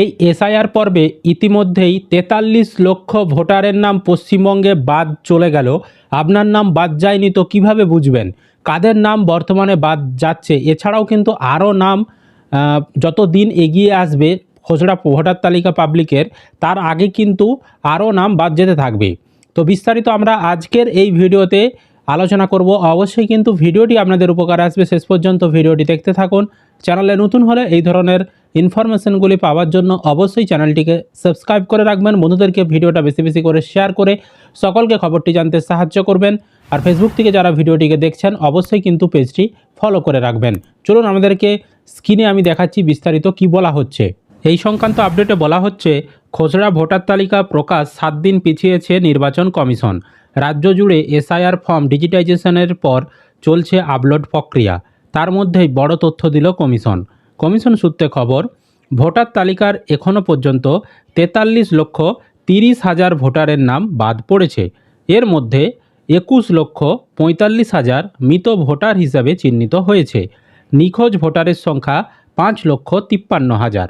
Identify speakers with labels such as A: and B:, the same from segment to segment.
A: এই এসআইআর পর্বে ইতিমধ্যেই তেতাল্লিশ লক্ষ ভোটারের নাম পশ্চিমবঙ্গে বাদ চলে গেল। আপনার নাম বাদ যায়নি তো কীভাবে বুঝবেন? কাদের নাম বর্তমানে বাদ যাচ্ছে? এছাড়াও কিন্তু আরও নাম যত দিন এগিয়ে আসবে খসড়া ভোটার তালিকা পাবলিকের, তার আগে কিন্তু আরও নাম বাদ যেতে থাকবে। তো বিস্তারিত আমরা আজকের এই ভিডিওতে আলোচনা করব। অবশ্যই কিন্তু ভিডিওটি আপনাদের উপকার আসবে। শেষ পর্যন্ত ভিডিওটি দেখতে থাকুন। চ্যানেলে নতুন হলে এই ধরনের ইনফরমেশনগুলি পাওয়ার জন্য অবশ্যই চ্যানেলটিকে সাবস্ক্রাইব করে রাখবেন। বন্ধুদেরকে ভিডিওটা বেশি বেশি করে শেয়ার করে সকলকে খবরটি জানতে সাহায্য করবেন। আর ফেসবুক থেকে যারা ভিডিওটিকে দেখছেন, অবশ্যই কিন্তু পেজটি ফলো করে রাখবেন। চলুন আমাদেরকে স্ক্রিনে আমি দেখাচ্ছি বিস্তারিত কি বলা হচ্ছে। এই সংক্রান্ত আপডেটে বলা হচ্ছে, খসড়া ভোটার তালিকা প্রকাশ সাত দিন পিছিয়েছে নির্বাচন কমিশন। রাজ্য জুড়ে এসআইআর ফর্ম ডিজিটাইজেশনের পর চলছে আপলোড প্রক্রিয়া। তার মধ্যেই বড় তথ্য দিল কমিশন। কমিশন সূত্রে খবর, ভোটার তালিকার এখনও পর্যন্ত তেতাল্লিশ লক্ষ তিরিশ হাজার ভোটারের নাম বাদ পড়েছে। এর মধ্যে একুশ লক্ষ পঁয়তাল্লিশ হাজার মৃত ভোটার হিসাবে চিহ্নিত হয়েছে। নিখোঁজ ভোটারের সংখ্যা পাঁচ লক্ষ তিপ্পান্ন হাজার।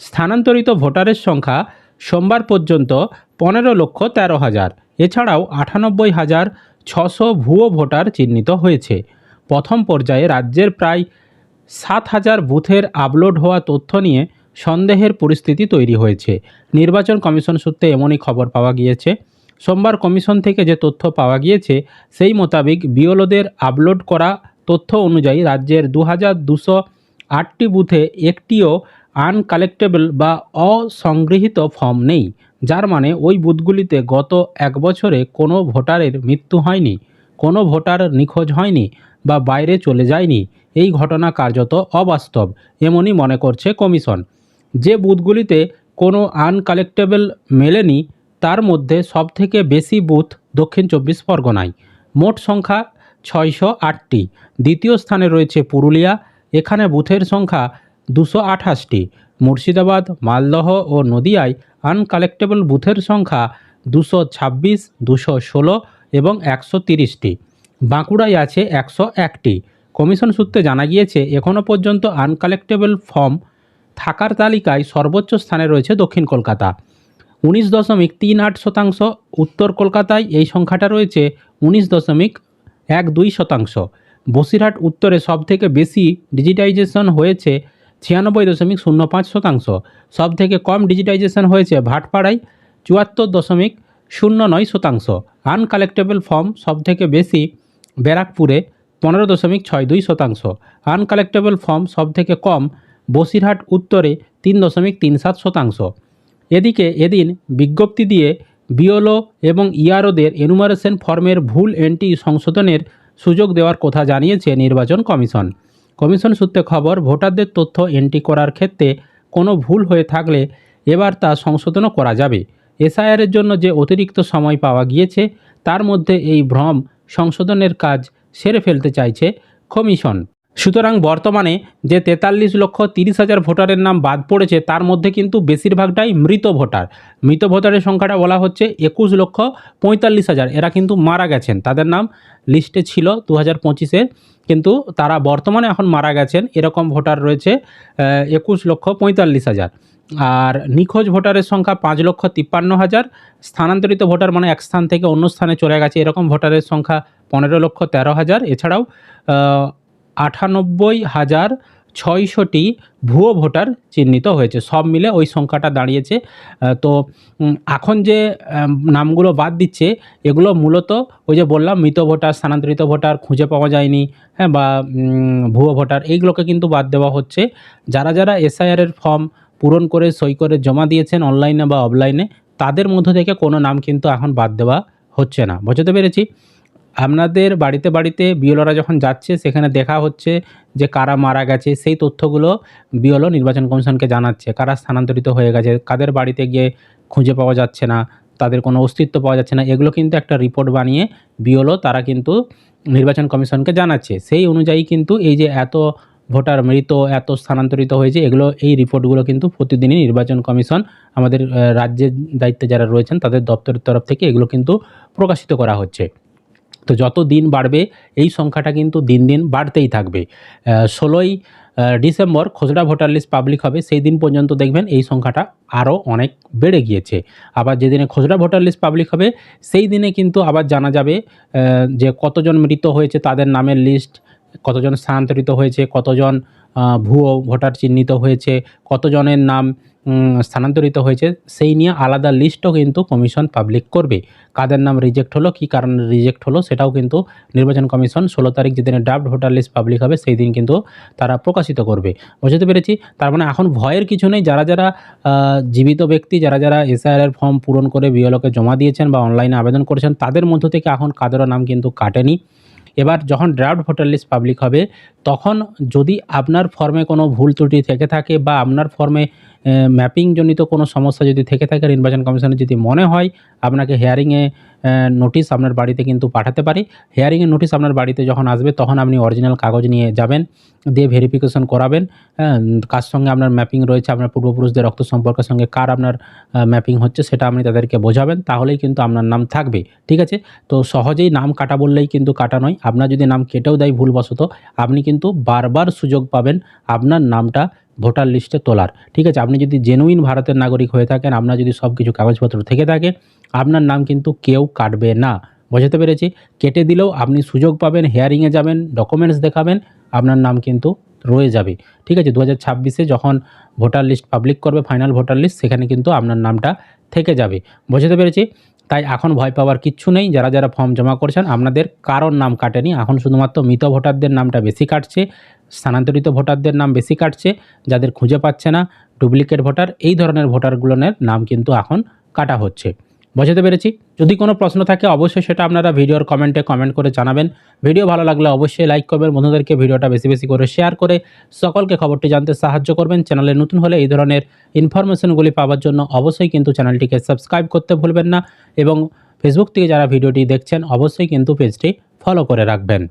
A: স্থানান্তরিত ভোটারের সংখ্যা সোমবার পর্যন্ত পনেরো লক্ষ তেরো হাজার। এছাড়াও আটানব্বই হাজার ছশো ভুয়ো ভোটার চিহ্নিত হয়েছে। প্রথম পর্যায়ে রাজ্যের প্রায় সাত হাজার বুথের আপলোড হওয়া তথ্য নিয়ে সন্দেহের পরিস্থিতি তৈরি হয়েছে। নির্বাচন কমিশন সূত্রে এমনই খবর পাওয়া গিয়েছে। সোমবার কমিশন থেকে যে তথ্য পাওয়া গিয়েছে, সেই মোতাবেক বিওলোদের আপলোড করা তথ্য অনুযায়ী রাজ্যের দু হাজার দুশো আটটি বুথে একটিও আনকালেক্টেবল বা অসংগৃহীত ফর্ম নেই, যার মানে ওই বুথগুলিতে গত এক বছরে কোনো ভোটারের মৃত্যু হয়নি, কোনো ভোটার নিখোঁজ হয়নি বা বাইরে চলে যায়নি। এই ঘটনা কার্যত অবাস্তব, এমনই মনে করছে কমিশন। যে বুথগুলিতে কোনো আনকালেক্টেবল মেলেনি, তার মধ্যে সবথেকে বেশি বুথ দক্ষিণ চব্বিশ পরগনায়। মোট সংখ্যা ছয়শো আটটি। দ্বিতীয় স্থানে রয়েছে পুরুলিয়া। এখানে বুথের সংখ্যা দুশো আঠাশটি। মুর্শিদাবাদ, মালদহ ও নদিয়ায় আনকালেক্টেবল বুথের সংখ্যা দুশো ছাব্বিশ, দুশো ষোলো এবং একশো তিরিশটি। বাঁকুড়ায় আছে একশো একটি। কমিশন সূত্রে জানা গিয়েছে এখনও পর্যন্ত আনকালেক্টেবল ফর্ম থাকার তালিকায় সর্বোচ্চ স্থানে রয়েছে দক্ষিণ কলকাতা। উনিশ দশমিক তিন আট শতাংশ, উত্তর কলকাতায় এই সংখ্যাটা রয়েছে উনিশ দশমিক এক দুই শতাংশ। বসিরহাট উত্তরে সবথেকে বেশি ডিজিটাইজেশন হয়েছে ছিয়ানব্বই দশমিক শূন্য পাঁচ শতাংশ। সবথেকে কম ডিজিটাইজেশন হয়েছে ভাটপাড়ায় চুয়াত্তর দশমিক শূন্য নয় শতাংশ। আনকালেক্টেবল ফর্ম সবথেকে বেশি ব্যারাকপুরে পনেরো দশমিক ছয় দুই শতাংশ। আনকালেক্টেবল ফর্ম সবথেকে কম বসিরহাট উত্তরে তিন দশমিক তিন সাত শতাংশ। এদিকে এদিন বিজ্ঞপ্তি দিয়ে বিওলো এবং ইআরওদের এনুমারেশন ফর্মের ভুল এন্ট্রি সংশোধনের সুযোগ দেওয়ার কথা জানিয়েছে নির্বাচন কমিশন। কমিশন সূত্রে খবর, ভোটারদের তথ্য এন্ট্রি করার ক্ষেত্রে কোনো ভুল হয়ে থাকলে এবার তা সংশোধনও করা যাবে। এসআইআরের জন্য যে অতিরিক্ত সময় পাওয়া গিয়েছে, তার মধ্যে এই ভ্রম সংশোধনের কাজ সেরে ফেলতে চাইছে কমিশন। সুতরাং বর্তমানে যে তেতাল্লিশ লক্ষ তিরিশ হাজার ভোটারের নাম বাদ পড়েছে, তার মধ্যে কিন্তু বেশিরভাগটাই মৃত ভোটার। মৃত ভোটারের সংখ্যাটা বলা হচ্ছে একুশ লক্ষ পঁয়তাল্লিশ হাজার। এরা কিন্তু মারা গেছেন। তাদের নাম লিস্টে ছিল দু হাজার পঁচিশে, কিন্তু তারা বর্তমানে এখন মারা গেছেন। এরকম ভোটার রয়েছে একুশ লক্ষ পঁয়তাল্লিশ হাজার। আর নিখোঁজ ভোটারের সংখ্যা পাঁচ লক্ষ তিপ্পান্ন হাজার। স্থানান্তরিত ভোটার মানে এক স্থান থেকে অন্য স্থানে চলে গেছে। এরকম ভোটারের সংখ্যা পনেরো লক্ষ তেরো হাজার। এছাড়াও আটানব্বই হাজার ছয়শটি ভুয়ো ভোটার চিহ্নিত হয়েছে। সব মিলে ওই সংখ্যাটা দাঁড়িয়েছে। তো এখন যে নামগুলো বাদ দিচ্ছে, এগুলো মূলত ওই যে বললাম, মৃত ভোটার, স্থানান্তরিত ভোটার খুঁজে পাওয়া যায়নি হ্যাঁ বা ভুয়ো ভোটার, এইগুলোকে কিন্তু বাদ দেওয়া হচ্ছে। যারা যারা এসআইআরের ফর্ম পূরণ করে, সই করে জমা দিয়েছেন অনলাইনে বা অফলাইনে, তাদের মধ্য থেকে কোনো নাম কিন্তু এখন বাদ দেওয়া হচ্ছে না। বুঝতে পেরেছি? আপনাদের বাড়িতে বাড়িতে বিওলরা যখন যাচ্ছে, সেখানে দেখা হচ্ছে যে কারা মারা গেছে, সেই তথ্যগুলো বিওলো নির্বাচন কমিশনকে জানাচ্ছে। কারা স্থানান্তরিত হয়ে গেছে, কাদের বাড়িতে গিয়ে খুঁজে পাওয়া যাচ্ছে না, তাদের কোনো অস্তিত্ব পাওয়া যাচ্ছে না, এগুলো কিন্তু একটা রিপোর্ট বানিয়ে বিওলো তারা কিন্তু নির্বাচন কমিশনকে জানাচ্ছে। সেই অনুযায়ী কিন্তু এই যে এত ভোটার মৃত, এত স্থানান্তরিত হয়েছে, এগুলো, এই রিপোর্টগুলো কিন্তু প্রতিদিনই নির্বাচন কমিশন, আমাদের রাজ্যের দায়িত্বে যারা রয়েছেন, তাদের দপ্তরের তরফ থেকে এগুলো কিন্তু প্রকাশিত করা হচ্ছে। তো যত দিন বাড়বে, এই সংখ্যাটা কিন্তু দিন দিন বাড়তেই থাকবে। ষোলোই ডিসেম্বর খসড়া ভোটার লিস্ট পাবলিক হবে, সেই দিন পর্যন্ত দেখবেন এই সংখ্যাটা আরও অনেক বেড়ে গিয়েছে। আবার যেদিনে খসড়া ভোটার লিস্ট পাবলিক হবে, সেই দিনে কিন্তু আবার জানা যাবে যে কতজন মৃত হয়েছে, তাদের নামের লিস্ট, কতজন স্থানান্তরিত হয়েছে, কতজন ভুয়ো ভোটার চিহ্নিত হয়েছে, কতজনের নাম স্থানান্তরিত হয়েছে, সেই নিয়ে আলাদা লিস্টও কিন্তু কমিশন পাবলিক করবে। কাদের নাম রিজেক্ট হলো, কী কারণে রিজেক্ট হলো, সেটাও কিন্তু নির্বাচন কমিশন ষোলো তারিখ যেদিনে ড্রাফট ভোটার লিস্ট পাবলিক হবে, সেই দিন কিন্তু তারা প্রকাশিত করবে। বুঝতে পেরেছি? তার মানে এখন ভয়ের কিছু নেই, যারা যারা জীবিত ব্যক্তি, যারা যারা এসআইআর ফর্ম পূরণ করে বিএলওকে জমা দিয়েছেন বা অনলাইনে আবেদন করেছেন, তাদের মধ্য থেকে এখন কাদেরও নাম কিন্তু কাটেনি। এবার যখন ড্রাফট ভোটার লিস্ট পাবলিক হবে তখন যদি আপনার ফর্মে কোনো ভুল ত্রুটি থেকে থাকে বা আপনার ফর্মে ম্যাপিং জনিত কোনো সমস্যা যদি থেকে থাকে, নির্বাচন কমিশনের যদি মনে হয়, আপনাকে হেয়ারিংয়ে নোটিশ আপনার বাড়িতে কিন্তু পাঠাতে পারে। হেয়ারিংয়ের নোটিশ আপনার বাড়িতে যখন আসবে, তখন আপনি অরিজিনাল কাগজ নিয়ে যাবেন, দিয়ে ভেরিফিকেশন করাবেন কার সঙ্গে আপনার ম্যাপিং রয়েছে, আপনার পূর্বপুরুষদের রক্ত সম্পর্কের সঙ্গে কার আপনার ম্যাপিং হচ্ছে, সেটা আপনি তাদেরকে বোঝাবেন, তাহলেই কিন্তু আপনার নাম থাকবে, ঠিক আছে? তো সহজেই নাম কাটা বললেই কিন্তু কাটা নয়, আপনার যদি নাম কেটেও দেয় ভুলবশত, আপনি কিন্তু বারবার সুযোগ পাবেন আপনার নামটা ভোটার লিস্টে তোলার। ঠিক আছে, আপনি যদি জেনুইন ভারতের নাগরিক হয়ে থাকেন, আপনার যদি সব কিছু কাগজপত্র থেকে থাকে, আপনার নাম কিন্তু কেউ কাটবে না। বোঝাতে পেরেছি? কেটে দিলেও আপনি সুযোগ পাবেন হেয়ারিংয়ে যাবেন ডকুমেন্টস দেখাবেন, আপনার নাম কিন্তু রয়ে যাবে। ঠিক আছে দু হাজার যখন ভোটার লিস্ট পাবলিক করবে ফাইনাল ভোটার লিস্ট, সেখানে কিন্তু আপনার নামটা থেকে যাবে। বোঝাতে পেরেছি? তাই এখন ভয় পাওয়ার কিচ্ছু নেই। যারা যারা ফর্ম জমা করছেন, আপনাদের কারোর নাম কাটেনি। এখন শুধুমাত্র মৃত ভোটারদের নামটা বেশি কাটছে, স্থানান্তরিত ভোটারদের নাম বেশি কাটছে, যাদের খুঁজে পাচ্ছে না, ডুপ্লিকেট ভোটার, এই ধরনের ভোটারগুলোর নাম কিন্তু এখন কাটা হচ্ছে। বোঝাতে পেরেছি। যদি কোনো প্রশ্ন থাকে, অবশ্যই সেটা আপনারা ভিডিওর কমেন্টে কমেন্ট করে জানাবেন। ভিডিও ভালো লাগলে অবশ্যই লাইক করবেন। বন্ধুদেরকে ভিডিওটা বেশি বেশি করে শেয়ার করে সকলকে খবরটি জানতে সাহায্য করবেন। চ্যানেলে নতুন হলে এই ধরনের ইনফরমেশনগুলি পাওয়ার জন্য অবশ্যই কিন্তু চ্যানেলটিকে সাবস্ক্রাইব করতে ভুলবেন না এবং ফেসবুক থেকে যারা ভিডিওটি দেখছেন, অবশ্যই কিন্তু পেজটি ফলো করে রাখবেন।